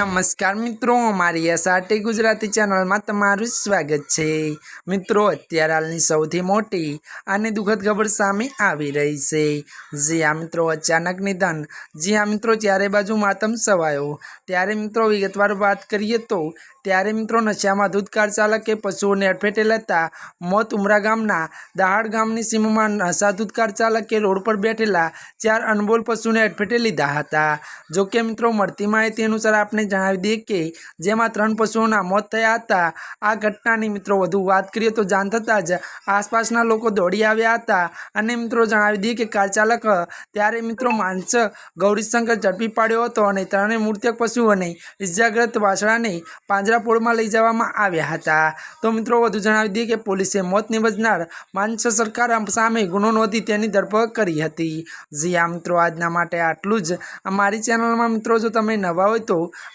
નમસ્કાર મિત્રો, અમારી એસઆરટી ગુજરાતી ચેનલમાં તમારું સ્વાગત છે. મિત્રો, અત્યારે હાલની સૌથી મોટી અને દુઃખદ ખબર સામે આવી રહી છે. જી આ મિત્રો, અચાનક નિધન. જી આ મિત્રો, ચારે બાજુ માતમ સવાયો. ત્યારે મિત્રો, વિગતવાર વાત કરીએ તો, ત્યારે મિત્રો, નશામાં દૂધ કાર ચાલકે પશુઓને અડફેટે લેતા મોત ઉમરા ગામના દહાડ ગામની સીમમાં નશા દૂધ કાર ચાલકે રોડ પર બેઠેલા ચાર અનબોલ પશુને અડફેટે લીધા હતા. જોકે મિત્રો, મળતી માહિતી અનુસાર આપણે જણાવી દઈએ કે જેમાં ત્રણ પશુઓના મોત થયા હતા. આ ઘટનાની મિત્રો વધુ વાત કરીએ તો જાણ થતાં જ આસપાસના લોકો દોડી આવ્યા હતા. અને મિત્રો જણાવી દઈએ કે કાર ચાલક ત્યારે મિત્રો માણસ ગૌરીશંકર ઝડપી પાડ્યો હતો અને ત્રણેય મૃતક પશુઓને ઇજાગ્રસ્ત વાછડાને પાંજરાપોળમાં લઈ જવામાં આવ્યા હતા. તો મિત્રો વધુ જણાવી દઈએ કે પોલીસે મોત નિવજનાર માનસ સરકાર સામે ગુનો નોંધી તેની ધરપકડ કરી હતી. જી આ મિત્રો, આજના માટે આટલું જ. અમારી ચેનલમાં મિત્રો જો તમે નવા હોય તો